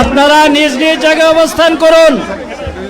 আপনারা নিজ নিজ জায়গায় অবস্থান করুন।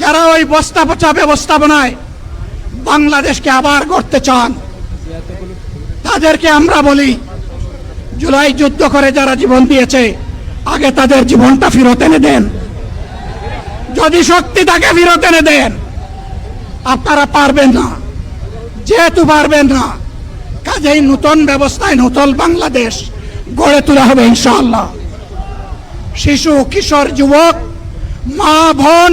যারা ওই বস্তা পচা ব্যবস্থাপনায় বাংলাদেশকে আবার করতে চান, তাদেরকে আমরা বলি, জুলাই যুদ্ধ করে যারা জীবন দিয়েছে, আগে তাদের জীবনটা ফেরত এনে দেন। যদি শক্তি তাকে ফেরত এনে দেন, আপনারা পারবেন না। যেহেতু পারবেন না, কাজেই নতুন ব্যবস্থায় নতুন বাংলাদেশ গড়ে তোলা হবে ইনশাআল্লাহ। শিশু, কিশোর, যুবক, মা, বোন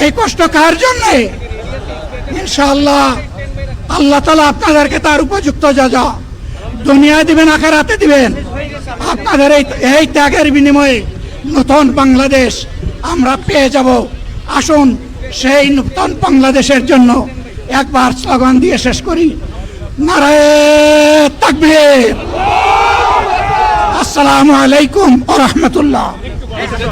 এই কষ্ট কার জন্য? ইনশাআল্লাহ, আল্লাহ তালা আপনাদেরকে তার উপযুক্ত যা যা দুনিয়ায় দিবেন আকার আখেরাতে দিবেন, আপনাদের এই এই ত্যাগের বিনিময়ে নতুন বাংলাদেশ আমরা পেয়ে যাব। আসুন, সেই নতুন বাংলাদেশের জন্য একবার স্লোগান দিয়ে শেষ করি। নারায় তাকবীর। আসসালামু আলাইকুম ওয়া রাহমাতুল্লাহ।